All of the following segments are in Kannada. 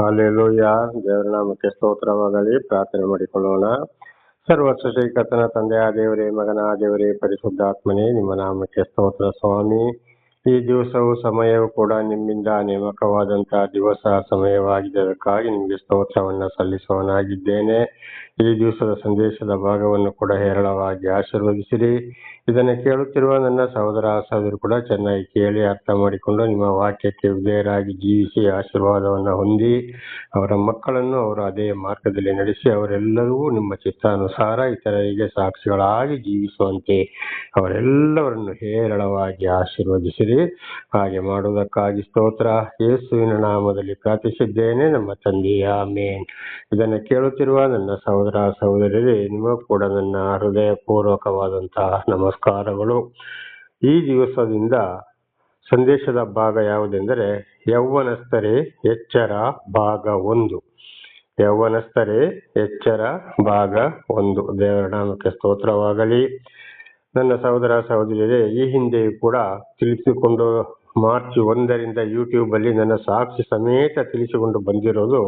ಹಾಲೆಲೂಯ ದೇವರ ನಾಮಕ್ಕೆ ಸ್ತೋತ್ರವಾಗಲಿ ಪ್ರಾರ್ಥನೆ ಮಾಡಿಕೊಳ್ಳೋಣ. ಸರ್ವಸ್ವ ತಂದೆ ತಂದೆಯ ದೇವರೇ, ಮಗನ ದೇವರೇ, ಪರಿಶುದ್ಧಾತ್ಮನೇ, ನಿಮ್ಮ ನಾಮಕ್ಕೆ ಸ್ತೋತ್ರ ಸ್ವಾಮಿ. ಈ ದಿವಸವು ಸಮಯವು ಕೂಡ ನಿಮ್ಮಿಂದ ನೇಮಕವಾದಂತಹ ದಿವಸ ಸಮಯವಾಗಿದ್ದಕ್ಕಾಗಿ ನಿಮಗೆ ಸ್ತೋತ್ರವನ್ನು ಸಲ್ಲಿಸುವನಾಗಿದ್ದೇನೆ ಈ ದಿವಸದ ಸಂದೇಶದ ಭಾಗವನ್ನು ಕೂಡ ಹೇರಳವಾಗಿ ಆಶೀರ್ವದಿಸಿರಿ. ಇದನ್ನು ಕೇಳುತ್ತಿರುವ ನನ್ನ ಸಹೋದರ ಸಹೋದರು ಕೂಡ ಚೆನ್ನಾಗಿ ಕೇಳಿ ಅರ್ಥ ಮಾಡಿಕೊಂಡು ನಿಮ್ಮ ವಾಕ್ಯಕ್ಕೆ ವಿಧೇಯರಾಗಿ ಜೀವಿಸಿ ಆಶೀರ್ವಾದವನ್ನು ಹೊಂದಿ, ಅವರ ಮಕ್ಕಳನ್ನು ಅವರು ಅದೇ ಮಾರ್ಗದಲ್ಲಿ ನಡೆಸಿ, ಅವರೆಲ್ಲರೂ ನಿಮ್ಮ ಚಿತ್ತಾನುಸಾರ ಇತರರಿಗೆ ಸಾಕ್ಷಿಗಳಾಗಿ ಜೀವಿಸುವಂತೆ ಅವರೆಲ್ಲವರನ್ನು ಹೇರಳವಾಗಿ ಆಶೀರ್ವದಿಸಿರಿ. ಹಾಗೆ ಮಾಡುವುದಕ್ಕಾಗಿ ಸ್ತೋತ್ರ. ಯೇಸುವಿನ ನಾಮದಲ್ಲಿ ಪ್ರಾರ್ಥಿಸಿದ್ದೇನೆ ನಮ್ಮ ತಂದೆಯ ಮೇನ್ ಇದನ್ನು ಕೇಳುತ್ತಿರುವ ನನ್ನ ಸಹೋದರ ಸಹೋದರರೇ ನಿಮಗೂ ಕೂಡ ನನ್ನ ಹೃದಯ ಪೂರ್ವಕವಾದಂತಹ ನಮಸ್ಕಾರಗಳು. ಈ ದಿವಸದಿಂದ ಸಂದೇಶದ ಭಾಗ ಯಾವುದೆಂದರೆ, ಯೌವನಸ್ಥರೇ, ಎಚ್ಚರ ಭಾಗ ಒಂದು. ಯೌವನಸ್ಥರೇ, ಎಚ್ಚರ ಭಾಗ ಒಂದು. ದೇವರ ನಾಮಕ್ಕೆ ಸ್ತೋತ್ರವಾಗಲಿ. ನನ್ನ ಸಹೋದರ ಸಹೋದರಿಯರೇ, ಈ ಹಿಂದೆಯೂ ಕೂಡ ತಿಳಿಸಿಕೊಂಡು ಮಾರ್ಚ್ ಒಂದರಿಂದ ಯೂಟ್ಯೂಬಲ್ಲಿ ನನ್ನ ಸಾಕ್ಷಿ ಸಮೇತ ತಿಳಿಸಿಕೊಂಡು ಬಂದಿರೋದು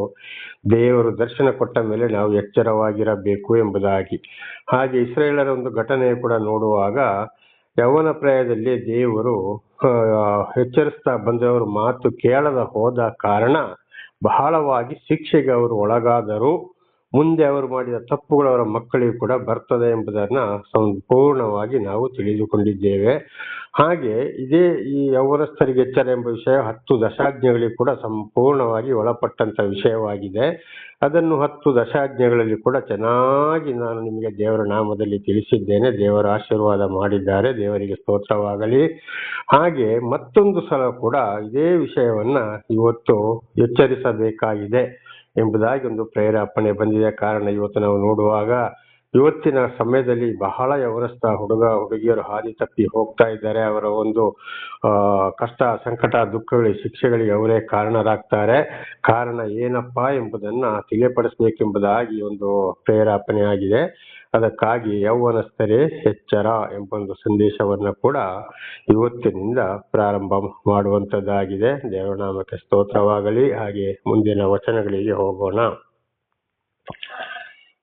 ದೇವರು ದರ್ಶನ ಕೊಟ್ಟ ಮೇಲೆ ನಾವು ಎಚ್ಚರವಾಗಿರಬೇಕು ಎಂಬುದಾಗಿ. ಹಾಗೆ ಇಸ್ರೇಲರ ಒಂದು ಘಟನೆ ಕೂಡ ನೋಡುವಾಗ ಯೌವನ ಪ್ರಾಯದಲ್ಲಿ ದೇವರು ಎಚ್ಚರಿಸ್ತಾ ಬಂದವರು ಮಾತು ಕೇಳದ ಹೋದ ಕಾರಣ ಬಹಳವಾಗಿ ಶಿಕ್ಷೆಗೆ ಅವರು ಒಳಗಾದರು. ಮುಂದೆ ಅವರು ಮಾಡಿದ ತಪ್ಪುಗಳು ಅವರ ಮಕ್ಕಳಿಗೂ ಕೂಡ ಬರ್ತದೆ ಎಂಬುದನ್ನು ಸಂಪೂರ್ಣವಾಗಿ ನಾವು ತಿಳಿದುಕೊಂಡಿದ್ದೇವೆ. ಹಾಗೆ ಇದೇ ಈ ಯೌವನಸ್ಥರಿಗೆ ಎಚ್ಚರ ಎಂಬ ವಿಷಯ ಹತ್ತು ದಶಾಜ್ಞೆಗಳಿಗೆ ಕೂಡ ಸಂಪೂರ್ಣವಾಗಿ ಒಳಪಟ್ಟಂಥ ವಿಷಯವಾಗಿದೆ. ಅದನ್ನು ಹತ್ತು ದಶಾಜ್ಞೆಗಳಲ್ಲಿ ಕೂಡ ಚೆನ್ನಾಗಿ ನಾನು ನಿಮಗೆ ದೇವರ ನಾಮದಲ್ಲಿ ತಿಳಿಸಿದ್ದೇನೆ. ದೇವರ ಆಶೀರ್ವಾದ ಮಾಡಿದ್ದಾರೆ. ದೇವರಿಗೆ ಸ್ತೋತ್ರವಾಗಲಿ. ಹಾಗೆ ಮತ್ತೊಂದು ಸಲ ಕೂಡ ಇದೇ ವಿಷಯವನ್ನ ಇವತ್ತು ಎಚ್ಚರಿಸಬೇಕಾಗಿದೆ. ಎಂಬುದಾಗಿ ಒಂದು ಪ್ರೇರೇಪಣೆ ಬಂದಿದೆ. ಕಾರಣ ಇವತ್ತು ನಾವು ನೋಡುವಾಗ ಇವತ್ತಿನ ಸಮಯದಲ್ಲಿ ಬಹಳ ಯವರಸ್ಥ ಹುಡುಗ, ಹುಡುಗಿಯರು ಹಾದಿ ತಪ್ಪಿ ಹೋಗ್ತಾ ಇದ್ದಾರೆ. ಅವರ ಒಂದು ಕಷ್ಟ, ಸಂಕಟ ದುಃಖಗಳಿಗೆ ಶಿಕ್ಷೆಗಳಿಗೆ ಅವರೇ ಕಾರಣರಾಗ್ತಾರೆ. ಕಾರಣ ಏನಪ್ಪಾ ಎಂಬುದನ್ನ ತಿಳಿಯಪಡಿಸಬೇಕೆಂಬುದಾಗಿ ಒಂದು ಪ್ರೇರೇಪಣೆ ಆಗಿದೆ ಅದಕ್ಕಾಗಿ ಯೌವನಸ್ಥರೇ ಎಚ್ಚರ ಎಂಬ ಒಂದು ಸಂದೇಶವನ್ನ ಕೂಡ ಇವತ್ತಿನಿಂದ ಪ್ರಾರಂಭ ಮಾಡುವಂಥದ್ದಾಗಿದೆ. ದೇವನಾಮಕ್ಕೆ ಸ್ತೋತ್ರವಾಗಲಿ. ಹಾಗೆ ಮುಂದಿನ ವಚನಗಳಿಗೆ ಹೋಗೋಣ.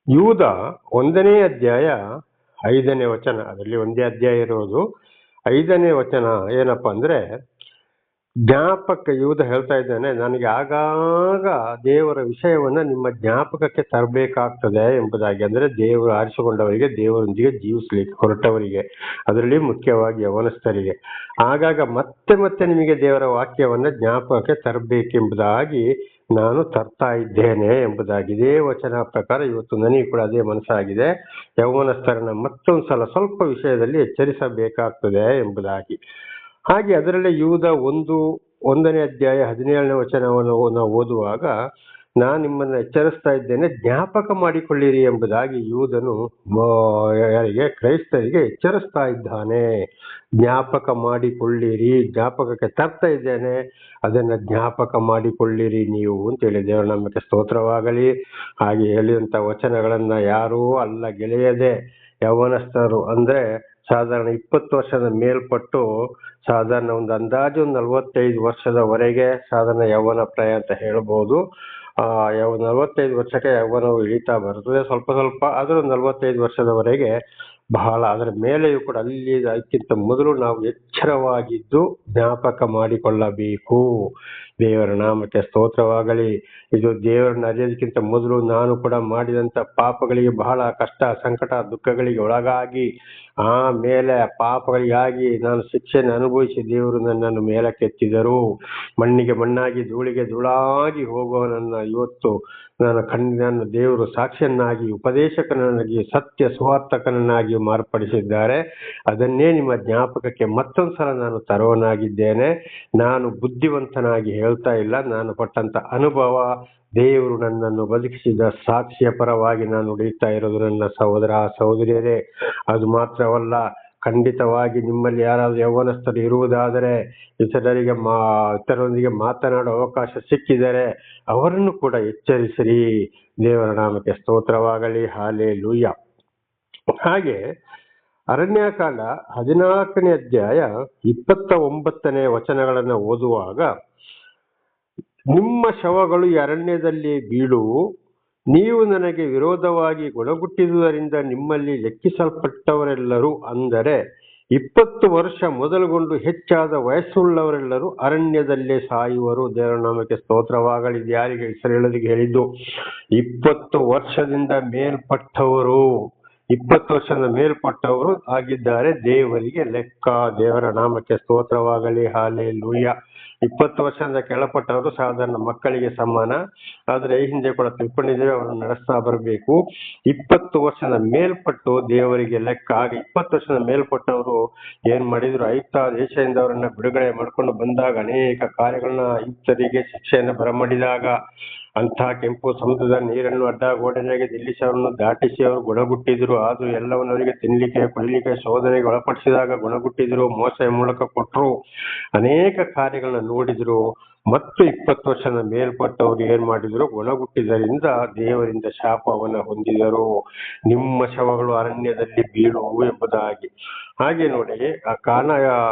ಯೂದ ಒಂದನೇ ಅಧ್ಯಾಯ ಐದನೇ ವಚನ. ಅದರಲ್ಲಿ ಒಂದೇ ಅಧ್ಯಾಯ ಇರೋದು. ಐದನೇ ವಚನ ಏನಪ್ಪಾ ಅಂದ್ರೆ ಜ್ಞಾಪಕ ಯೋಧ ಹೇಳ್ತಾ ಇದ್ದೇನೆ. ನನಗೆ ಆಗಾಗ ದೇವರ ವಿಷಯವನ್ನ ನಿಮ್ಮ ಜ್ಞಾಪಕಕ್ಕೆ ತರಬೇಕಾಗ್ತದೆ ಎಂಬುದಾಗಿ. ಅಂದ್ರೆ ದೇವರು ಆರಿಸಿಕೊಂಡವರಿಗೆ, ದೇವರೊಂದಿಗೆ ಜೀವಿಸಲಿಕ್ಕೆ, ಹೊರಟವರಿಗೆ, ಅದರಲ್ಲಿ ಮುಖ್ಯವಾಗಿ ಯವನಸ್ಥರಿಗೆ. ಆಗಾಗ ಮತ್ತೆ ಮತ್ತೆ ನಿಮಗೆ ದೇವರ ವಾಕ್ಯವನ್ನ ಜ್ಞಾಪಕಕ್ಕೆ ತರಬೇಕೆಂಬುದಾಗಿ ನಾನು ತರ್ತಾ ಇದ್ದೇನೆ ಎಂಬುದಾಗಿ. ಇದೇ ವಚನ ಪ್ರಕಾರ ಇವತ್ತು ನನಗೆ ಕೂಡ ಅದೇ ಮನಸ್ಸಾಗಿದೆ. ಯೌವನಸ್ಥರನ್ನ ಮತ್ತೊಂದು ಸಲ ಸ್ವಲ್ಪ ವಿಷಯದಲ್ಲಿ ಎಚ್ಚರಿಸಬೇಕಾಗ್ತದೆ ಎಂಬುದಾಗಿ. ಹಾಗೆ ಅದರಲ್ಲೇ ಯೂದ ಒಂದು, ಒಂದನೇ ಅಧ್ಯಾಯ ಹದಿನೇಳನೇ ವಚನವನ್ನು ನಾವು ಓದುವಾಗ ನಾನು ನಿಮ್ಮನ್ನು ಎಚ್ಚರಿಸ್ತಾ ಇದ್ದೇನೆ, ಜ್ಞಾಪಕ ಮಾಡಿಕೊಳ್ಳಿರಿ ಎಂಬುದಾಗಿ ಯೂದನು ಯಾರಿಗೆ? ಕ್ರೈಸ್ತರಿಗೆ ಎಚ್ಚರಿಸ್ತಾ ಇದ್ದಾನೆ. ಜ್ಞಾಪಕ ಮಾಡಿಕೊಳ್ಳಿರಿ, ಜ್ಞಾಪಕಕ್ಕೆ ತರ್ತಾ ಇದ್ದೇನೆ, ಅದನ್ನು ಜ್ಞಾಪಕ ಮಾಡಿಕೊಳ್ಳಿರಿ ನೀವು ಅಂತೇಳಿ ದೇವರ ನಮಗೆ ಸ್ತೋತ್ರವಾಗಲಿ. ಹಾಗೆ ಹೇಳಿದಂಥ ವಚನಗಳನ್ನು ಯಾರೂ ಅಲ್ಲ ಗೆಳೆಯದೆ, ಯವನಸ್ಥರು. ಅಂದರೆ ಸಾಧಾರಣ ಇಪ್ಪತ್ತು ವರ್ಷದ ಮೇಲ್ಪಟ್ಟು ಸಾಧಾರಣ ಒಂದು ಅಂದಾಜು ಒಂದು ನಲವತ್ತೈದು ವರ್ಷದವರೆಗೆ ಸಾಧಾರಣ ಯೌವನ ಪ್ರಾಯ ಅಂತ ಹೇಳ್ಬೋದು. ಯಾವ ನಲವತ್ತೈದು ವರ್ಷಕ್ಕೆ ಯೌವನವು ಇಳಿತಾ ಬರ್ತದೆ ಸ್ವಲ್ಪ ಸ್ವಲ್ಪ ಆದರೂ ನಲವತ್ತೈದು ವರ್ಷದವರೆಗೆ ಬಹಳ ಅದರ ಮೇಲೆಯೂ ಕೂಡ ಅಲ್ಲಿ ಅದಕ್ಕಿಂತ ಮೊದಲು ನಾವು ಎಚ್ಚರವಾಗಿದ್ದು ಜ್ಞಾಪಕ ಮಾಡಿಕೊಳ್ಳಬೇಕು. ದೇವರ ನಾಮಕ್ಕೆ ಸ್ತೋತ್ರವಾಗಲಿ. ಇದು ದೇವರನ್ನ ಅರಿಯೋದಕ್ಕಿಂತ ಮೊದಲು ನಾನು ಕೂಡ ಮಾಡಿದಂಥ ಪಾಪಗಳಿಗೆ ಬಹಳ ಕಷ್ಟ, ಸಂಕಟ, ದುಃಖಗಳಿಗೆ ಒಳಗಾಗಿ ಆಮೇಲೆ ಮೇಲೆ ಪಾಪಗಳಿಗಾಗಿ ನಾನು ಶಿಕ್ಷೆಯನ್ನು ಅನುಭವಿಸಿ ದೇವರು ನನ್ನನ್ನು ಮೇಲಕ್ಕೆತ್ತಿದರು. ಮಣ್ಣಿಗೆ ಮಣ್ಣಾಗಿ, ಧೂಳಿಗೆ ಧೂಳಾಗಿ ಹೋಗುವ ನನ್ನ ಇವತ್ತು ನಾನು ಕಣ್ಣಿನ ದೇವರು ಸಾಕ್ಷಿಯನ್ನಾಗಿ, ಉಪದೇಶಕನನ್ನಾಗಿ, ಸತ್ಯ ಸುವಾರ್ಥಕನನ್ನಾಗಿ ಮಾರ್ಪಡಿಸಿದ್ದಾರೆ. ಅದನ್ನೇ ನಿಮ್ಮ ಜ್ಞಾಪಕಕ್ಕೆ ಮತ್ತೊಂದು ಸಲ ನಾನು ತರುವನಾಗಿದ್ದೇನೆ ನಾನು ಬುದ್ಧಿವಂತನಾಗಿ ಹೇಳ್ತಾ ಇಲ್ಲ, ನಾನು ಪಟ್ಟಂತ ಅನುಭವ. ದೇವರು ನನ್ನನ್ನು ಬದುಕಿಸಿದ ಸಾಕ್ಷಿಯ ಪರವಾಗಿ ನಾನು ನುಡಿಯುತ್ತಾ ಇರೋದು ನನ್ನ ಸಹೋದರ ಸಹೋದರಿಯರೇ. ಅದು ಮಾತ್ರವಲ್ಲ, ಖಂಡಿತವಾಗಿ ನಿಮ್ಮಲ್ಲಿ ಯಾರಾದರೂ ಯೌವನಸ್ಥರು ಇರುವುದಾದರೆ, ಇತರರಿಗೆ ಮಾ, ಇತರರೊಂದಿಗೆ ಮಾತನಾಡುವ ಅವಕಾಶ ಸಿಕ್ಕಿದರೆ ಅವರನ್ನು ಕೂಡ ಎಚ್ಚರಿಸಿರಿ. ದೇವರ ನಾಮಕ್ಕೆ ಸ್ತೋತ್ರವಾಗಲಿ. ಹಾಲೇ ಲೂಯ್ಯ ಹಾಗೆ, ಅರಣ್ಯಕಾಂಡ ಹದಿನಾಲ್ಕನೇ ಅಧ್ಯಾಯ ಇಪ್ಪತ್ತ ಒಂಬತ್ತನೇ ವಚನಗಳನ್ನು ಓದುವಾಗ ನಿಮ್ಮ ಶವಗಳು ಅರಣ್ಯದಲ್ಲಿ ಬೀಳುವು, ನೀವು ನನಗೆ ವಿರೋಧವಾಗಿ ಗುಣಗುಟ್ಟಿದುದರಿಂದ ನಿಮ್ಮಲ್ಲಿ ಲೆಕ್ಕಿಸಲ್ಪಟ್ಟವರೆಲ್ಲರೂ ಅಂದರೆ ಇಪ್ಪತ್ತು ವರ್ಷ ಮೊದಲುಗೊಂಡು ಹೆಚ್ಚಾದ ವಯಸ್ಸುಳ್ಳವರೆಲ್ಲರೂ ಅರಣ್ಯದಲ್ಲೇ ಸಾಯುವರು. ದೇವರ ನಾಮಕ್ಕೆ ಸ್ತೋತ್ರವಾಗಲಿ ಯಾರಿಗೆ ಇಸ್ರೇಲರಿಗೆ ಹೇಳಿದ್ದು? ಇಪ್ಪತ್ತು ವರ್ಷದಿಂದ ಮೇಲ್ಪಟ್ಟವರು. ಇಪ್ಪತ್ತು ವರ್ಷದ ಮೇಲ್ಪಟ್ಟವರು ಆಗಿದ್ದಾರೆ. ದೇವರಿಗೆ ಲೆಕ್ಕ, ದೇವರ ನಾಮಕ್ಕೆ ಸ್ತೋತ್ರವಾಗಲಿ ಹಾಲೆ ಲೂಯ್ಯ ಇಪ್ಪತ್ತು ವರ್ಷದಿಂದ ಕೆಳಪಟ್ಟವರು ಸಾಧಾರಣ ಮಕ್ಕಳಿಗೆ ಸಮಾನ. ಆದ್ರೆ ಈ ಹಿಂದೆ ಕೂಡ ತಿಳ್ಕೊಂಡಿದ್ದೇವೆ, ಅವರನ್ನು ನಡೆಸ್ತಾ ಬರಬೇಕು. ಇಪ್ಪತ್ತು ವರ್ಷದ ಮೇಲ್ಪಟ್ಟು ದೇವರಿಗೆ ಲೆಕ್ಕ. ಆಗ ಇಪ್ಪತ್ತು ವರ್ಷದ ಮೇಲ್ಪಟ್ಟವರು ಏನ್ ಮಾಡಿದ್ರು? ಐತ ದೇಶದಿಂದ ಅವರನ್ನ ಬಿಡುಗಡೆ ಮಾಡ್ಕೊಂಡು ಬಂದಾಗ ಅನೇಕ ಕಾರ್ಯಗಳನ್ನ ಆಯುಕ್ತರಿಗೆ ಶಿಕ್ಷೆಯನ್ನು ಬರಮಾಡಿದಾಗ ಅಂತಹ ಕೆಂಪು ಸಮುದ್ರದ ನೀರನ್ನು ಅಡ್ಡ ಗೋಡೆಯಾಗಿ ನಿಲ್ಲಿಸವನ್ನು ದಾಟಿಸಿ ಅವರು ಗುಣಗುಟ್ಟಿದ್ರು. ಆದ್ರೂ ಎಲ್ಲವನ್ನು ಅವರಿಗೆ ತಿನ್ನಲಿಕ್ಕೆ ಕುಡಿಲಿಕ್ಕೆ ಶೋಧನೆಗೆ ಒಳಪಡಿಸಿದಾಗ ಗುಣಗುಟ್ಟಿದ್ರು ಮೋಸ ಮೂಲಕ ಕೊಟ್ಟರು. ಅನೇಕ ಕಾರ್ಯಗಳನ್ನು ನೋಡಿದ್ರು. ಮತ್ತು ಇಪ್ಪತ್ತು ವರ್ಷದ ಮೇಲ್ಪಟ್ಟವರು ಏನ್ ಮಾಡಿದ್ರು? ಗುಣಗುಟ್ಟಿದರಿಂದ ದೇವರಿಂದ ಶಾಪವನ್ನ ಹೊಂದಿದರು. ನಿಮ್ಮ ಶವಗಳು ಅರಣ್ಯದಲ್ಲಿ ಬೀಳುವು ಎಂಬುದಾಗಿ. ಹಾಗೆ ನೋಡಿ, ಆ ಕಾನ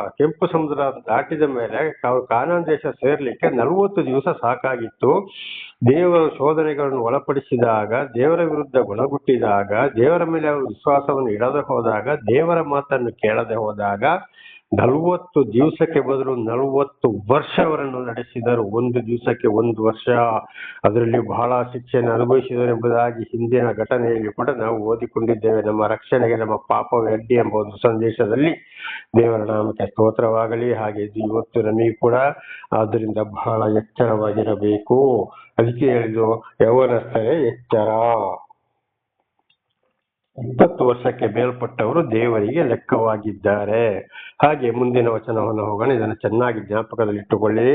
ಕೆಂಪು ಸಮುದ್ರ ದಾಟಿದ ಮೇಲೆ ಅವ್ರು ಕಾನಾನ್ ದೇಶ ಸೇರ್ಲಿಕ್ಕೆ ನಲವತ್ತು ದಿವಸ ಸಾಕಾಗಿತ್ತು. ದೇವರ ಶೋಧನೆಗಳನ್ನು ಒಳಪಡಿಸಿದಾಗ, ದೇವರ ವಿರುದ್ಧ ಗುಣಗುಟ್ಟಿದಾಗ, ದೇವರ ಮೇಲೆ ಅವರು ವಿಶ್ವಾಸವನ್ನು ಇಡದೆ ಹೋದಾಗ, ದೇವರ ಮಾತನ್ನು ಕೇಳದೆ ಹೋದಾಗ ನಲವತ್ತು ದಿವಸಕ್ಕೆ ಬದಲು ನಲವತ್ತು ವರ್ಷ ಅವರನ್ನು ನಡೆಸಿದರು. ಒಂದು ದಿವಸಕ್ಕೆ ಒಂದು ವರ್ಷ. ಅದರಲ್ಲಿ ಬಹಳ ಶಿಕ್ಷೆಯನ್ನು ಅನುಭವಿಸಿದರು ಎಂಬುದಾಗಿ ಹಿಂದಿನ ಘಟನೆಯಲ್ಲಿ ಕೂಡ ನಾವು ಓದಿಕೊಂಡಿದ್ದೇವೆ. ನಮ್ಮ ರಕ್ಷಣೆಗೆ, ನಮ್ಮ ಪಾಪ ಅಡ್ಡಿ ಎಂಬ ಒಂದು ಸಂದೇಶದಲ್ಲಿ ದೇವರ ನಾಮಕ್ಕೆ ಸ್ತೋತ್ರವಾಗಲಿ. ಹಾಗೆ ಇದು ಇವತ್ತು ನಮಗೆ ಕೂಡ ಆದ್ದರಿಂದ ಬಹಳ ಎಚ್ಚರವಾಗಿರಬೇಕು. ಅದಕ್ಕೆ ಹೇಳಿದ್ದು, ಯವನಸ್ಥರೇ, ಎಚ್ಚರ. ಇಪ್ಪತ್ತು ವರ್ಷಕ್ಕೆ ಮೇಲ್ಪಟ್ಟವರು ದೇವರಿಗೆ ಲೆಕ್ಕವಾಗಿದ್ದಾರೆ. ಹಾಗೆ ಮುಂದಿನ ವಚನವನ್ನು ಹೋಗೋಣ. ಇದನ್ನು ಚೆನ್ನಾಗಿ ಜ್ಞಾಪಕದಲ್ಲಿ ಇಟ್ಟುಕೊಳ್ಳಿ.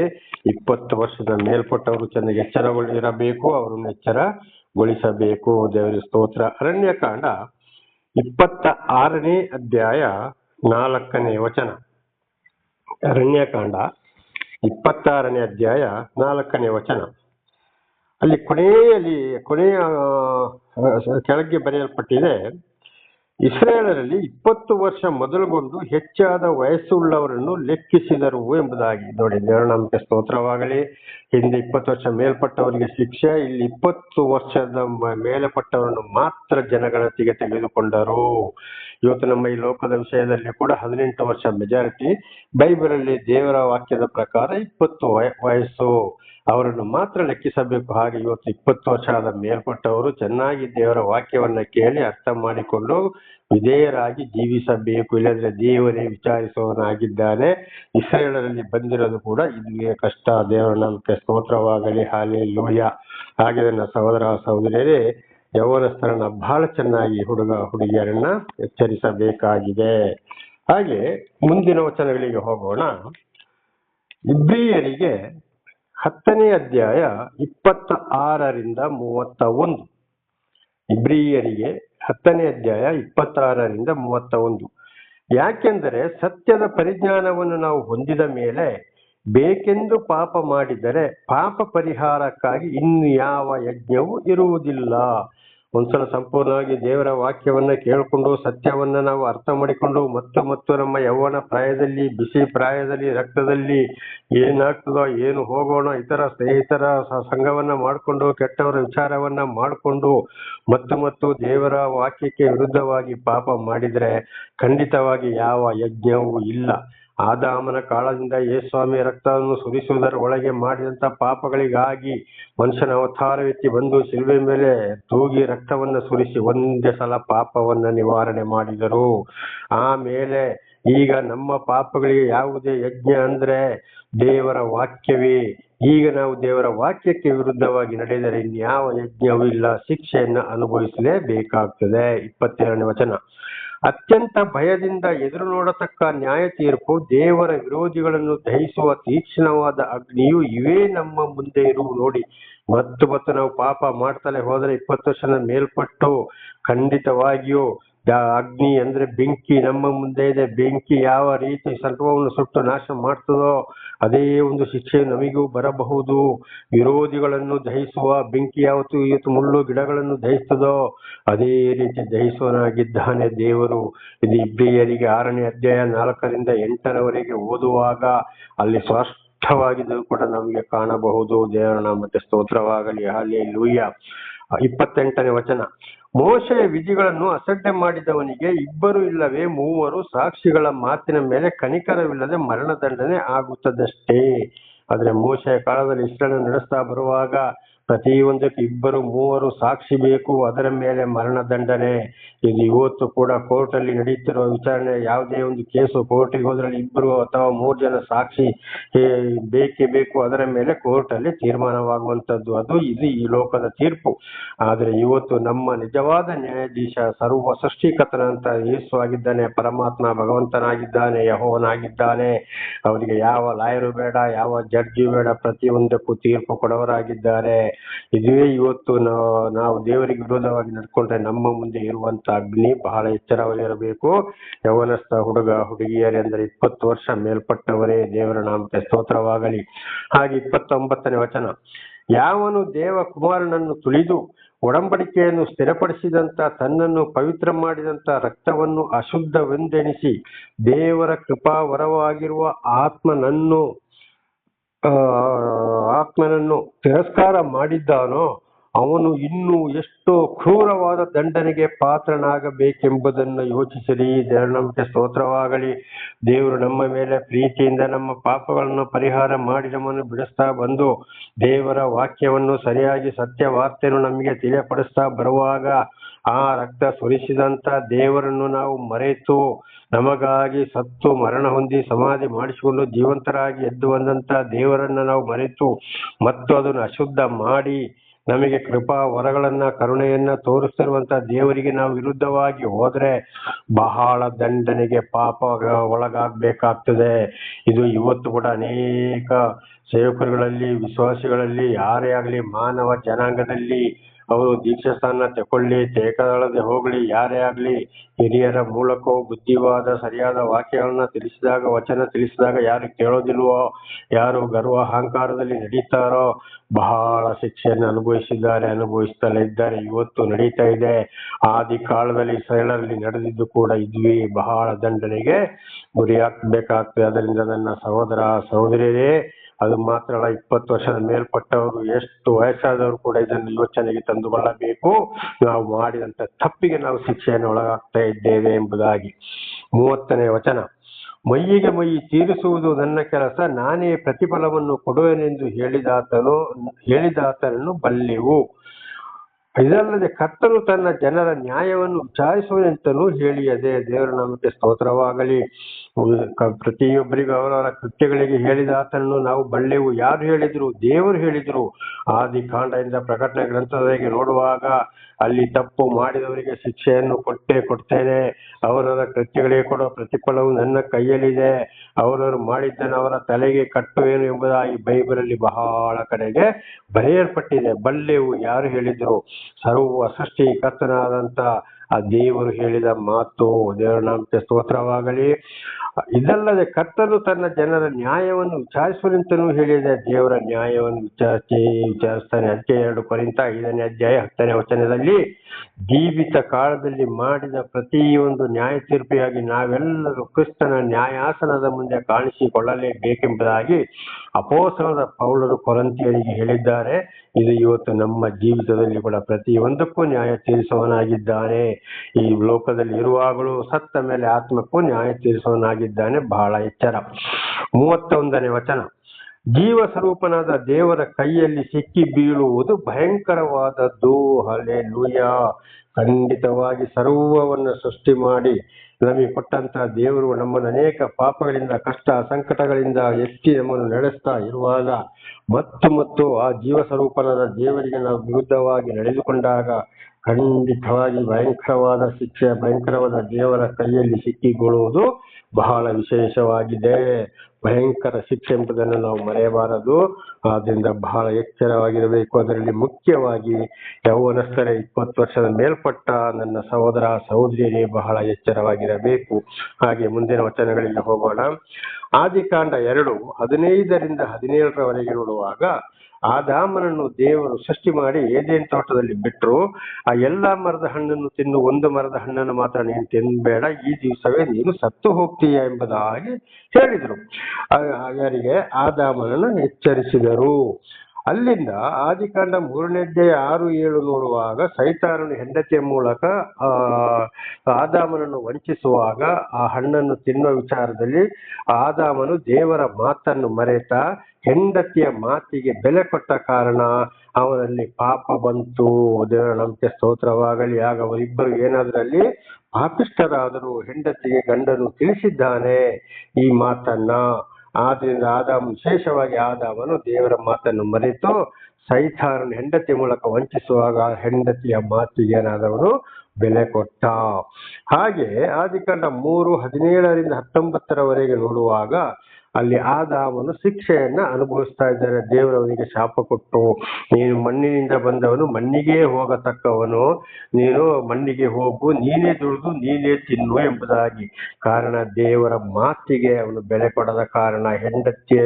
ಇಪ್ಪತ್ತು ವರ್ಷದ ಮೇಲ್ಪಟ್ಟವರು ಚೆನ್ನಾಗಿ ಎಚ್ಚರಗೊಳ್ಳಿರಬೇಕು, ಅವರನ್ನು ಎಚ್ಚರಗೊಳಿಸಬೇಕು. ದೇವರ ಸ್ತೋತ್ರ. ಅರಣ್ಯಕಾಂಡ ಇಪ್ಪತ್ತ ಆರನೇ ಅಧ್ಯಾಯ ನಾಲ್ಕನೇ ವಚನ. ಅರಣ್ಯಕಾಂಡ ಇಪ್ಪತ್ತಾರನೇ ಅಧ್ಯಾಯ ನಾಲ್ಕನೇ ವಚನ. ಅಲ್ಲಿ ಕೊನೆಯಲ್ಲಿ, ಕೊನೆಯ ಕೆಳಗೆ ಬರೆಯಲ್ಪಟ್ಟಿದೆ, ಇಸ್ರೇಲರಲ್ಲಿ ಇಪ್ಪತ್ತು ವರ್ಷ ಮೊದಲುಗೊಂಡು ಹೆಚ್ಚಾದ ವಯಸ್ಸುಳ್ಳವರನ್ನು ಲೆಕ್ಕಿಸಿದರು ಎಂಬುದಾಗಿ ನೋಡಿ ದೇವರ ನಮಗೆ ಸ್ತೋತ್ರವಾಗಲಿ, ಹಿಂದೆ ಇಪ್ಪತ್ತು ವರ್ಷ ಮೇಲ್ಪಟ್ಟವರಿಗೆ ಶಿಕ್ಷೆ, ಇಲ್ಲಿ ಇಪ್ಪತ್ತು ವರ್ಷದ ಮ- ಮೇಲೆ ಪಟ್ಟವರನ್ನು ಮಾತ್ರ ಜನಗಣತಿಗೆ ತೆಗೆದುಕೊಂಡರು. ಇವತ್ತು ನಮ್ಮ ಈ ಲೋಕದ ವಿಷಯದಲ್ಲಿ ಕೂಡ ಹದಿನೆಂಟು ವರ್ಷ ಮೆಜಾರಿಟಿ ಬೈಬಲಲ್ಲಿ ದೇವರ ವಾಕ್ಯದ ಪ್ರಕಾರ ಇಪ್ಪತ್ತು ವಯ- ವಯಸ್ಸು. ಅವರನ್ನು ಮಾತ್ರ ಲೆಕ್ಕಿಸಬೇಕು. ಹಾಗೆ ಇವತ್ತು ಇಪ್ಪತ್ತು ವರ್ಷ ಆದ ಮೇಲ್ಪಟ್ಟವರು ಚೆನ್ನಾಗಿ ದೇವರ ವಾಕ್ಯವನ್ನ ಕೇಳಿ ಅರ್ಥ ಮಾಡಿಕೊಂಡು ವಿಧೇಯರಾಗಿ ಜೀವಿಸಬೇಕು. ಇಲ್ಲದ್ರೆ ದೇವರೇ ವಿಚಾರಿಸುವವನಾಗಿದ್ದಾನೆ. ಇಸ್ರೇಲರಲ್ಲಿ ಬಂದಿರೋದು ಕೂಡ ಇಲ್ಲಿಗೆ ಕಷ್ಟ. ದೇವರ ನಮಗೆ ಸ್ತೋತ್ರವಾಗಲಿ. ಹಾಲೆ ಲೋಯ ಹಾಗೆ ನನ್ನ ಸಹೋದರ ಸಹೋದರಿಯರೇ, ಯೌವನಸ್ಥರನ್ನ ಬಹಳ ಚೆನ್ನಾಗಿ ಹುಡುಗ ಹುಡುಗಿಯರನ್ನ ಎಚ್ಚರಿಸಬೇಕಾಗಿದೆ. ಹಾಗೆ ಮುಂದಿನ ವಚನಗಳಿಗೆ ಹೋಗೋಣ. ಇಬ್ರಿಯರಿಗೆ ಹತ್ತನೇ ಅಧ್ಯಾಯ ಇಪ್ಪತ್ತ ಆರರಿಂದ ಮೂವತ್ತ ಒಂದು ಇಬ್ರಿಯರಿಗೆ ಹತ್ತನೇ ಅಧ್ಯಾಯ ಇಪ್ಪತ್ತಾರರಿಂದ ಮೂವತ್ತ ಒಂದು ಯಾಕೆಂದರೆ ಸತ್ಯದ ಪರಿಜ್ಞಾನವನ್ನು ನಾವು ಹೊಂದಿದ ಮೇಲೆ ಬೇಕೆಂದು ಪಾಪ ಮಾಡಿದರೆ ಪಾಪ ಪರಿಹಾರಕ್ಕಾಗಿ ಇನ್ನು ಯಾವ ಯಜ್ಞವೂ ಇರುವುದಿಲ್ಲ. ಒಂದ್ಸಲ ಸಂಪೂರ್ಣವಾಗಿ ದೇವರ ವಾಕ್ಯವನ್ನ ಕೇಳಿಕೊಂಡು, ಸತ್ಯವನ್ನ ನಾವು ಅರ್ಥ ಮಾಡಿಕೊಂಡು, ಮತ್ತು ಮತ್ತು ನಮ್ಮ ಯೌವನ ಪ್ರಾಯದಲ್ಲಿ, ಬಿಸಿ ಪ್ರಾಯದಲ್ಲಿ, ರಕ್ತದಲ್ಲಿ ಏನಾಗ್ತದೋ, ಏನು ಹೋಗೋಣ, ಇತರ ಸ್ನೇಹಿತರ ಸಂಘವನ್ನ ಮಾಡಿಕೊಂಡು, ಕೆಟ್ಟವರ ವಿಚಾರವನ್ನ ಮಾಡಿಕೊಂಡು, ಮತ್ತು ಮತ್ತು ದೇವರ ವಾಕ್ಯಕ್ಕೆ ವಿರುದ್ಧವಾಗಿ ಪಾಪ ಮಾಡಿದ್ರೆ ಖಂಡಿತವಾಗಿ ಯಾವ ಯಜ್ಞವೂ ಇಲ್ಲ. ಆದಾಮನ ಕಾಳದಿಂದ ಯೇಸ್ವಾಮಿ ರಕ್ತವನ್ನು ಸುರಿಸುವುದರ ಒಳಗೆ ಮಾಡಿದಂತ ಪಾಪಗಳಿಗಾಗಿ ಮನುಷ್ಯನ ಅವತಾರವೆತ್ತಿ ಬಂದು ಶಿಲ್ವೆ ಮೇಲೆ ತೂಗಿ ರಕ್ತವನ್ನು ಸುರಿಸಿ ಒಂದೇ ಸಲ ಪಾಪವನ್ನ ನಿವಾರಣೆ ಮಾಡಿದರು. ಆಮೇಲೆ ಈಗ ನಮ್ಮ ಪಾಪಗಳಿಗೆ ಯಾವುದೇ ಯಜ್ಞ ಅಂದ್ರೆ ದೇವರ ವಾಕ್ಯವೇ. ಈಗ ನಾವು ದೇವರ ವಾಕ್ಯಕ್ಕೆ ವಿರುದ್ಧವಾಗಿ ನಡೆದರೆ ಇನ್ಯಾವ ಯಜ್ಞವೂ ಇಲ್ಲ, ಶಿಕ್ಷೆಯನ್ನು ಅನುಭವಿಸಲೇಬೇಕಾಗ್ತದೆ. ಇಪ್ಪತ್ತೆರಡನೇ ವಚನ. ಅತ್ಯಂತ ಭಯದಿಂದ ಎದುರು ನೋಡತಕ್ಕ ನ್ಯಾಯ ತೀರ್ಪು, ದೇವರ ವಿರೋಧಿಗಳನ್ನು ದಹಿಸುವ ತೀಕ್ಷ್ಣವಾದ ಅಗ್ನಿಯು ಇವೇ ನಮ್ಮ ಮುಂದೆ ಇರುವು ನೋಡಿ. ಮತ್ತು ಮತ್ತು ನಾವು ಪಾಪ ಮಾಡ್ತಲೇ ಹೋದರೆ ಇಪ್ಪತ್ತು ವರ್ಷದ ಮೇಲ್ಪಟ್ಟು ಖಂಡಿತವಾಗಿಯೂ ಅಗ್ನಿ ಅಂದ್ರೆ ಬೆಂಕಿ, ನಮ್ಮ ಮುಂದೆ ಇದೆ ಬೆಂಕಿ, ಯಾವ ರೀತಿ ಸರ್ವವನ್ನು ಸುಟ್ಟು ನಾಶ ಮಾಡ್ತದೋ ಅದೇ ಒಂದು ಶಿಕ್ಷೆ ನಮಗೂ ಬರಬಹುದು. ವಿರೋಧಿಗಳನ್ನು ದಹಿಸುವ ಬೆಂಕಿ ಯಾವತ್ತು ಇವತ್ತು ಮುಳ್ಳು ಗಿಡಗಳನ್ನು ದಹಿಸ್ತದೋ ಅದೇ ರೀತಿ ದಹಿಸುವನಾಗಿದ್ದಾನೆ ದೇವರು. ಇದು ಇಬ್ರಿಯರಿಗೆ ಆರನೇ ಅಧ್ಯಾಯ ನಾಲ್ಕರಿಂದ ಎಂಟರವರೆಗೆ ಓದುವಾಗ ಅಲ್ಲಿ ಸ್ಪಷ್ಟ ಕೂಡ ನಮಗೆ ಕಾಣಬಹುದು. ದೇವರ ನಾಮಕ್ಕೆ ಸ್ತೋತ್ರವಾಗಲಿ. ಹಾಲಿ ಲೂಯ್ಯ ಇಪ್ಪತ್ತೆಂಟನೇ ವಚನ. ಮೋಶೆಯ ವಿಧಿಗಳನ್ನು ಅಸಡ್ಡೆ ಮಾಡಿದವನಿಗೆ ಇಬ್ಬರು ಇಲ್ಲವೇ, ಮೂವರು ಸಾಕ್ಷಿಗಳ ಮಾತಿನ ಮೇಲೆ ಕನಿಕರವಿಲ್ಲದೆ ಮರಣದಂಡನೆ ಆಗುತ್ತದಷ್ಟೇ. ಆದ್ರೆ ಮೋಶೆಯ ಕಾಲದಲ್ಲಿ ಇಸ್ರೇಲ್ ನಡೆಸ್ತಾ ಬರುವಾಗ ಪ್ರತಿಯೊಂದಕ್ಕೆ ಇಬ್ಬರು ಮೂವರು ಸಾಕ್ಷಿ ಬೇಕು. ಅದರ ಮೇಲೆ ಮರಣದಂಡನೆ. ಇದು ಇವತ್ತು ಕೂಡ ಕೋರ್ಟ್ ಅಲ್ಲಿ ನಡೀತಿರುವ ವಿಚಾರಣೆ. ಯಾವುದೇ ಒಂದು ಕೇಸು ಕೋರ್ಟಿಗೆ ಹೋದ್ರಲ್ಲಿ ಇಬ್ಬರು ಅಥವಾ ಮೂರು ಜನ ಸಾಕ್ಷಿ ಬೇಕೇ ಬೇಕು. ಅದರ ಮೇಲೆ ಕೋರ್ಟ್ ಅಲ್ಲಿ ಅದು ಇದು ಈ ಲೋಕದ ತೀರ್ಪು. ಆದರೆ ಇವತ್ತು ನಮ್ಮ ನಿಜವಾದ ನ್ಯಾಯಾಧೀಶ ಸರ್ವ ಅಂತ ಯೇಸು ಆಗಿದ್ದಾನೆ. ಪರಮಾತ್ಮ ಭಗವಂತನಾಗಿದ್ದಾನೆ, ಯಹೋವನಾಗಿದ್ದಾನೆ. ಅವರಿಗೆ ಯಾವ ಲಾಯರು ಬೇಡ, ಯಾವ ಜಡ್ಜು ಬೇಡ. ಪ್ರತಿಯೊಂದಕ್ಕೂ ತೀರ್ಪು ಕೊಡವರಾಗಿದ್ದಾರೆ. ಇದುವೇ ಇವತ್ತು ನಾವು ದೇವರಿಗೆ ವಿರೋಧವಾಗಿ ನಡ್ಕೊಂಡ್ರೆ ನಮ್ಮ ಮುಂದೆ ಇರುವಂತ ಅಗ್ನಿ ಬಹಳ ಎಚ್ಚರವಾಗಿರಬೇಕು ಯವನಸ್ಥ ಹುಡುಗ ಹುಡುಗಿಯರೆಂದರೆ ಇಪ್ಪತ್ತು ವರ್ಷ ಮೇಲ್ಪಟ್ಟವರೇ ದೇವರ ನಾಮಕ್ಕೆ ಸ್ತೋತ್ರವಾಗಲಿ. ಹಾಗೆ ಇಪ್ಪತ್ತೊಂಬತ್ತನೇ ವಚನ. ಯಾವನು ದೇವ ಕುಮಾರನನ್ನು ತುಳಿದು ಒಡಂಬಡಿಕೆಯನ್ನು ಸ್ಥಿರಪಡಿಸಿದಂತ ತನ್ನನ್ನು ಪವಿತ್ರ ಮಾಡಿದಂತ ರಕ್ತವನ್ನು ಅಶುದ್ಧವೆಂದೆಣಿಸಿ ದೇವರ ಕೃಪಾ ವರವಾಗಿರುವ ಆತ್ಮನನ್ನು ಆತ್ಮನನ್ನು ತಿರಸ್ಕಾರ ಮಾಡಿದ್ದಾನೋ ಅವನು ಇನ್ನೂ ಎಷ್ಟೋ ಕ್ರೂರವಾದ ದಂಡನೆಗೆ ಪಾತ್ರನಾಗಬೇಕೆಂಬುದನ್ನು ಯೋಚಿಸಲಿ. ನಮಗೆ ಸ್ತೋತ್ರವಾಗಲಿ. ದೇವರು ನಮ್ಮ ಮೇಲೆ ಪ್ರೀತಿಯಿಂದ ನಮ್ಮ ಪಾಪಗಳನ್ನು ಪರಿಹಾರ ಮಾಡಿ ನಮ್ಮನ್ನು ಬಿಡಿಸ್ತಾ ಬಂದು ದೇವರ ವಾಕ್ಯವನ್ನು ಸರಿಯಾಗಿ ಸತ್ಯ ವಾರ್ತೆಯನ್ನು ನಮಗೆ ತಿಳಿಯಪಡಿಸ್ತಾ ಬರುವಾಗ ಆ ರಕ್ತ ಸುರಿಸಿದಂಥ ದೇವರನ್ನು ನಾವು ಮರೆತು ನಮಗಾಗಿ ಸತ್ತು ಮರಣ ಹೊಂದಿ ಸಮಾಧಿ ಮಾಡಿಸಿಕೊಂಡು ಜೀವಂತರಾಗಿ ಎದ್ದು ಬಂದಂತ ದೇವರನ್ನ ನಾವು ಮರೆತು ಮತ್ತು ಅದನ್ನು ಅಶುದ್ಧ ಮಾಡಿ ನಮಗೆ ಕೃಪಾ, ವರಗಳನ್ನ, ಕರುಣೆಯನ್ನ ತೋರಿಸ್ತಿರುವಂತ ದೇವರಿಗೆ ನಾವು ವಿರುದ್ಧವಾಗಿ ಹೋದ್ರೆ ಬಹಳ ದಂಡನೆಗೆ ಪಾಪ ಒಳಗಾಗ್ಬೇಕಾಗ್ತದೆ. ಇದು ಇವತ್ತು ಕೂಡ ಅನೇಕ ಸೇವಕರುಗಳಲ್ಲಿ, ವಿಶ್ವಾಸಿಗಳಲ್ಲಿ, ಯಾರೇ ಆಗಲಿ ಮಾನವ ಜನಾಂಗದಲ್ಲಿ ಅವರು ದೀಕ್ಷಾ ಸ್ಥಾನ ತಕೊಳ್ಳಿ ತೇಕದಳದೆ ಹೋಗಲಿ, ಯಾರೇ ಆಗ್ಲಿ, ಹಿರಿಯರ ಮೂಲಕವೋ ಬುದ್ಧಿವಾದ, ಸರಿಯಾದ ವಾಕ್ಯಗಳನ್ನ ತಿಳಿಸಿದಾಗ, ವಚನ ತಿಳಿಸಿದಾಗ ಯಾರು ಕೇಳೋದಿಲ್ವೋ, ಯಾರು ಗರ್ವ ಅಹಂಕಾರದಲ್ಲಿ ನಡೀತಾರೋ, ಬಹಳ ಶಿಕ್ಷೆಯನ್ನು ಅನುಭವಿಸಿದ್ದಾರೆ, ಅನುಭವಿಸ್ತಲೇ ಇದ್ದಾರೆ, ಇವತ್ತು ನಡೀತಾ ಇದೆ. ಆದಿ ಕಾಲದಲ್ಲಿ ಇಸ್ರೇಲರಲ್ಲಿ ನಡೆದಿದ್ದು ಕೂಡ ಇದ್ವಿ, ಬಹಳ ದಂಡನೆಗೆ ಗುರಿಯಾಗಬೇಕಾಗ್ತದೆ. ಅದರಿಂದ ನನ್ನ ಸಹೋದರ, ಸಹೋದರಿಯರೇ ಅದು ಮಾತ್ರ ಅಲ್ಲ, ಇಪ್ಪತ್ತು ವರ್ಷದ ಮೇಲ್ಪಟ್ಟವರು ಎಷ್ಟು ವಯಸ್ಸಾದವರು ಕೂಡ ಇದನ್ನು ಯೋಚನೆಗೆ ತಂದುಕೊಳ್ಳಬೇಕು ನಾವು ಮಾಡಿದಂತ ತಪ್ಪಿಗೆ ನಾವು ಶಿಕ್ಷೆಯನ್ನು ಒಳಗಾಗ್ತಾ ಇದ್ದೇವೆ ಎಂಬುದಾಗಿ. ಮೂವತ್ತನೇ ವಚನ. ಮೈಯಿಗೆ ಮೈ ತೀರಿಸುವುದು ನನ್ನ ಕೆಲಸ, ನಾನೇ ಪ್ರತಿಫಲವನ್ನು ಕೊಡುವೆನೆಂದು ಹೇಳಿದಾತನು, ಹೇಳಿದಾತನನ್ನು ಬಲ್ಲೆವು. ಇದಲ್ಲದೆ ಕರ್ತನು ತನ್ನ ಜನರ ನ್ಯಾಯವನ್ನು ವಿಚಾರಿಸುವನೆಂತಲೂ ಹೇಳಿಯದೆ, ದೇವರ ನಮಗೆ ಸ್ತೋತ್ರವಾಗಲಿ. ಪ್ರತಿಯೊಬ್ಬರಿಗೂ ಅವರವರ ಕೃತ್ಯಗಳಿಗೆ ಹೇಳಿದ ಆತನನ್ನು ನಾವು ಬಲ್ಲೆವು ಯಾರು ಹೇಳಿದ್ರು? ದೇವರು ಹೇಳಿದ್ರು. ಆದಿ ಕಾಂಡದಿಂದ ಪ್ರಕಟಣೆ ಗ್ರಂಥದವರೆಗೆ ನೋಡುವಾಗ ಅಲ್ಲಿ ತಪ್ಪು ಮಾಡಿದವರಿಗೆ ಶಿಕ್ಷೆಯನ್ನು ಕೊಟ್ಟೇ ಕೊಡ್ತೇನೆ. ಅವರವರ ಕೃತ್ಯಗಳಿಗೆ ಕೊಡುವ ಪ್ರತಿಫಲವು ನನ್ನ ಕೈಯಲ್ಲಿದೆ. ಅವರವರು ಮಾಡಿದ್ದನ್ನು ಅವರ ತಲೆಗೆ ಕಟ್ಟುವೇನು ಎಂಬುದಾಗಿ ಬೈಬಲಲ್ಲಿ ಬಹಳ ಕಡೆಗೆ ಬರೆಯಲ್ಪಟ್ಟಿದೆ. ಬಲ್ಲೆವು ಯಾರು ಹೇಳಿದ್ರು? ಸರ್ವ ಸೃಷ್ಟಿ ಕರ್ತನಾದಂತ ಆ ದೇವರು ಹೇಳಿದ ಮಾತು ದೇವರನಾಮಕ್ಕೆ ಸ್ತೋತ್ರವಾಗಲಿ. ಇದಲ್ಲದೆ ಕರ್ತನು ತನ್ನ ಜನರ ನ್ಯಾಯವನ್ನು ವಿಚಾರಿಸುವಂತನೂ ಹೇಳಿದೆ. ದೇವರ ನ್ಯಾಯವನ್ನು ವಿಚಾರಿಸಿ, ವಿಚಾರಿಸ್ತಾನೆ. ಅದಕ್ಕೆ ಎರಡು ಕೊರಿಂತ ಐದನೇ ಅಧ್ಯಾಯ ಹತ್ತನೇ ವಚನದಲ್ಲಿ, ಜೀವಿತ ಕಾಲದಲ್ಲಿ ಮಾಡಿದ ಪ್ರತಿಯೊಂದು ನ್ಯಾಯ ತೀರ್ಪಿಯಾಗಿ ನಾವೆಲ್ಲರೂ ಕ್ರಿಸ್ತನ ನ್ಯಾಯಾಸನದ ಮುಂದೆ ಕಾಣಿಸಿಕೊಳ್ಳಲೇಬೇಕೆಂಬುದಾಗಿ ಅಪೋಸನದ ಪೌಲರು ಕೊರಂತಿಯರಿಗೆ ಹೇಳಿದ್ದಾರೆ. ಇದು ಇವತ್ತು ನಮ್ಮ ಜೀವಿತದಲ್ಲಿ ಕೂಡ ಪ್ರತಿಯೊಂದಕ್ಕೂ ನ್ಯಾಯ ತೀರಿಸುವವನಾಗಿದ್ದಾನೆ. ಈ ಲೋಕದಲ್ಲಿ ಇರುವಾಗಲೂ ಸತ್ತ ಮೇಲೆ ಆತ್ಮಕ್ಕೂ ನ್ಯಾಯ ತೀರಿಸುವವನಾಗಿದ್ದಾನೆ. ಬಹಳ ಎಚ್ಚರ. ಮೂವತ್ತೊಂದನೇ ವಚನ. ಜೀವ ಸ್ವರೂಪನಾದ ದೇವರ ಕೈಯಲ್ಲಿ ಸಿಕ್ಕಿ ಬೀಳುವುದು ಭಯಂಕರವಾದದ್ದು. ಹಲೆ ಖಂಡಿತವಾಗಿ ಸರ್ವವನ್ನು ಸೃಷ್ಟಿ ಮಾಡಿ ನಮಗೆ ಕೊಟ್ಟಂತಹ ದೇವರು ನಮ್ಮನ್ನು ಅನೇಕ ಪಾಪಗಳಿಂದ, ಕಷ್ಟ, ಸಂಕಟಗಳಿಂದ ಎತ್ತಿ ನಮ್ಮನ್ನು ನಡೆಸ್ತಾ ಇರುವಾಗ ಮತ್ತು ಮತ್ತು ಆ ಜೀವ ಸ್ವರೂಪನಾದ ದೇವರಿಗೆ ನಾವು ವಿರುದ್ಧವಾಗಿ ನಡೆದುಕೊಂಡಾಗ ಖಂಡಿತವಾಗಿ ಭಯಂಕರವಾದ ಶಿಕ್ಷೆ, ಭಯಂಕರವಾದ ದೇವರ ಕೈಯಲ್ಲಿ ಸಿಕ್ಕಿಗೊಳ್ಳುವುದು ಬಹಳ ವಿಶೇಷವಾಗಿದೆ. ಭಯಂಕರ ಶಿಕ್ಷೆ ಎಂಬುದನ್ನು ನಾವು ಮರೆಯಬಾರದು. ಆದ್ರಿಂದ ಬಹಳ ಎಚ್ಚರವಾಗಿರಬೇಕು. ಅದರಲ್ಲಿ ಮುಖ್ಯವಾಗಿ ಯೌವನಸ್ಥರೇ, ಇಪ್ಪತ್ತು ವರ್ಷದ ಮೇಲ್ಪಟ್ಟ ನನ್ನ ಸಹೋದರ, ಸಹೋದರಿಯರೇ ಬಹಳ ಎಚ್ಚರವಾಗಿರಬೇಕು. ಹಾಗೆ ಮುಂದಿನ ವಚನಗಳಿಗೆ ಹೋಗೋಣ. ಆದಿಕಾಂಡ ಎರಡು, ಹದಿನೈದರಿಂದ ಹದಿನೇಳರವರೆಗೆ ನೋಡುವಾಗ ಆದಾಮನನ್ನು ದೇವರು ಸೃಷ್ಟಿ ಮಾಡಿ ಏದೇನ್ ತೋಟದಲ್ಲಿ ಬಿಟ್ಟರು ಆ ಎಲ್ಲಾ ಮರದ ಹಣ್ಣನ್ನು ತಿನ್ನು, ಒಂದು ಮರದ ಹಣ್ಣನ್ನು ಮಾತ್ರ ನೀನು ತಿನ್ಬೇಡ, ಈ ದಿವಸವೇ ನೀನು ಸತ್ತು ಹೋಗ್ತೀಯ ಎಂಬುದಾಗಿ ಹೇಳಿದರು. ಆ- ಯಾರಿಗೆ? ಆದಾಮನನ್ನು ಎಚ್ಚರಿಸಿದರು. ಅಲ್ಲಿಂದ ಆದಿಕಾಂಡ ಮೂರನೇದ್ದೇ ಆರು ಏಳು ನೋಡುವಾಗ ಸೈತಾನನು ಹೆಂಡತಿಯ ಮೂಲಕ, ಆ, ಆದಾಮನನ್ನು ವಂಚಿಸುವಾಗ ಆ ಹಣ್ಣನ್ನು ತಿನ್ನುವ ವಿಚಾರದಲ್ಲಿ ಆದಾಮನು ದೇವರ ಮಾತನ್ನು ಮರೆತ ಹೆಂಡತಿಯ ಮಾತಿಗೆ ಬೆಲೆ ಕೊಟ್ಟ ಕಾರಣ ಅವನಲ್ಲಿ ಪಾಪ ಬಂತು. ದೇವರ ನಂಬಿಕೆ ಸ್ತೋತ್ರವಾಗಲಿ. ಆಗ ಅವರಿಬ್ಬರು ಏನಾದ್ರಲ್ಲಿ ಪಾಪಿಷ್ಠರಾದರೂ ಹೆಂಡತಿಗೆ ಗಂಡನು ತಿಳಿಸಿದ್ದಾನೆ ಈ ಮಾತನ್ನ. ಆದ್ರಿಂದ ಆದ ವಿಶೇಷವಾಗಿ ಆದವನು ದೇವರ ಮಾತನ್ನು ಮರೆತು ಸೈತಾರನ ಹೆಂಡತಿ ಮೂಲಕ ವಂಚಿಸುವಾಗ ಹೆಂಡತಿಯ ಮಾತಿಗೆ ಏನಾದವನು ಬೆಲೆ ಕೊಟ್ಟ. ಹಾಗೆ ಆದಿಕಾಂಡ ಮೂರು ಹದಿನೇಳರಿಂದ ಹತ್ತೊಂಬತ್ತರವರೆಗೆ ನೋಡುವಾಗ ಅಲ್ಲಿ ಆದಾಮನು ಶಿಕ್ಷೆಯನ್ನ ಅನುಭವಿಸ್ತಾ ಇದ್ದಾರೆ. ದೇವರವನಿಗೆ ಶಾಪ ಕೊಟ್ಟು, ನೀನು ಮಣ್ಣಿನಿಂದ ಬಂದವನು ಮಣ್ಣಿಗೆ ಹೋಗತಕ್ಕವನು. ನೀನು ಮಣ್ಣಿಗೆ ಹೋಗು, ನೀನೇ ದುಡಿದು ನೀನೇ ತಿನ್ನು ಎಂಬುದಾಗಿ. ಕಾರಣ ದೇವರ ಮಾತಿಗೆ ಅವನು ಬೆಲೆ ಕೊಡದ ಕಾರಣ ಹೆಂಡತಿ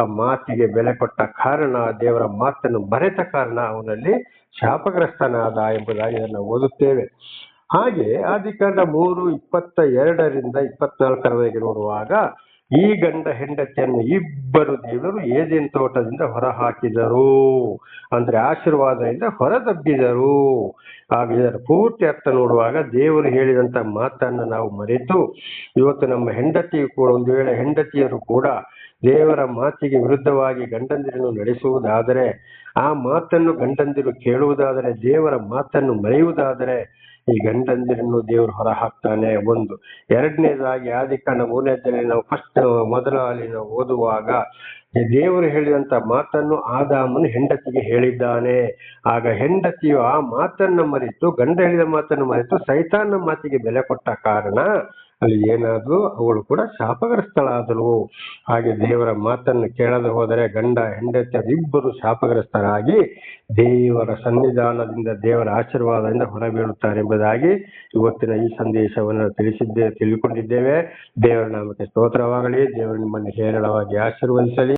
ಆ ಮಾತಿಗೆ ಬೆಲೆ ಕೊಟ್ಟ ಕಾರಣ, ದೇವರ ಮಾತನ್ನು ಮರೆತ ಕಾರಣ ಅವನಲ್ಲಿ ಶಾಪಗ್ರಸ್ತನಾದ ಎಂಬುದಾಗಿ ಇದನ್ನು ಓದುತ್ತೇವೆ. ಹಾಗೆ ಆದಿಕಾಂಡ ಮೂರು ಇಪ್ಪತ್ತ ಎರಡರಿಂದ ಇಪ್ಪತ್ನಾಲ್ಕರವರೆಗೆ ನೋಡುವಾಗ ಈ ಗಂಡ ಹೆಂಡತಿಯನ್ನು ಇಬ್ಬರು ದೇವರು ಏದೇನ್ ತೋಟದಿಂದ ಹೊರ ಹಾಕಿದರು ಅಂದ್ರೆ ಆಶೀರ್ವಾದದಿಂದ ಹೊರದಬ್ಬಿದರು. ಆಗ ಇದರ ಪೂರ್ತಿ ಅರ್ಥ ನೋಡುವಾಗ ದೇವರು ಹೇಳಿದಂತ ಮಾತನ್ನು ನಾವು ಮರೆತು, ಇವತ್ತು ನಮ್ಮ ಹೆಂಡತಿಯು ಕೂಡ, ಒಂದು ವೇಳೆ ಹೆಂಡತಿಯರು ಕೂಡ ದೇವರ ಮಾತಿಗೆ ವಿರುದ್ಧವಾಗಿ ಗಂಡಂದಿರನ್ನು ನಡೆಸುವುದಾದರೆ ಆ ಮಾತನ್ನು ಗಂಡಂದಿರು ಕೇಳುವುದಾದರೆ, ದೇವರ ಮಾತನ್ನು ಮರೆಯುವುದಾದರೆ, ಈ ಗಂಡಂದಿರನ್ನು ದೇವರು ಹೊರ ಹಾಕ್ತಾನೆ ಒಂದು. ಎರಡನೇದಾಗಿ, ಆದಿಕಾಂಡ ಮೂರನೇದಲ್ಲಿ ನಾವು ಫಸ್ಟ್ ಮೊದಲ ಅಲ್ಲಿ ನಾವು ಓದುವಾಗ ದೇವರು ಹೇಳಿದಂತ ಮಾತನ್ನು ಆದಾಮನು ಹೆಂಡತಿಗೆ ಹೇಳಿದ್ದಾನೆ. ಆಗ ಹೆಂಡತಿಯು ಆ ಮಾತನ್ನ ಮರೆತು, ಗಂಡ ಹೇಳಿದ ಮಾತನ್ನು ಮರೆತು ಸೈತಾನ ಮಾತಿಗೆ ಬೆಲೆ ಕೊಟ್ಟ ಕಾರಣ ಅಲ್ಲಿ ಏನಾದ್ರೂ ಅವಳು ಕೂಡ ಶಾಪಗ್ರಸ್ತಳಾದಳು. ಹಾಗೆ ದೇವರ ಮಾತನ್ನು ಕೇಳದೆ ಹೋದರೆ ಗಂಡ ಹೆಂಡತಿಯರಿಬ್ಬರು ಶಾಪಗ್ರಸ್ತರಾಗಿ ದೇವರ ಸನ್ನಿಧಾನದಿಂದ, ದೇವರ ಆಶೀರ್ವಾದದಿಂದ ಹೊರಬೀಳುತ್ತಾರೆ ಎಂಬುದಾಗಿ ಇವತ್ತಿನ ಈ ಸಂದೇಶವನ್ನು ತಿಳಿಸಿದ್ದೇ ತಿಳಿಕೊಂಡಿದ್ದೇವೆ ದೇವರ ನಾಮಕ್ಕೆ ಸ್ತೋತ್ರವಾಗಲಿ. ದೇವರು ನಿಮ್ಮನ್ನು ಹೇರಳವಾಗಿ ಆಶೀರ್ವದಿಸಲಿ.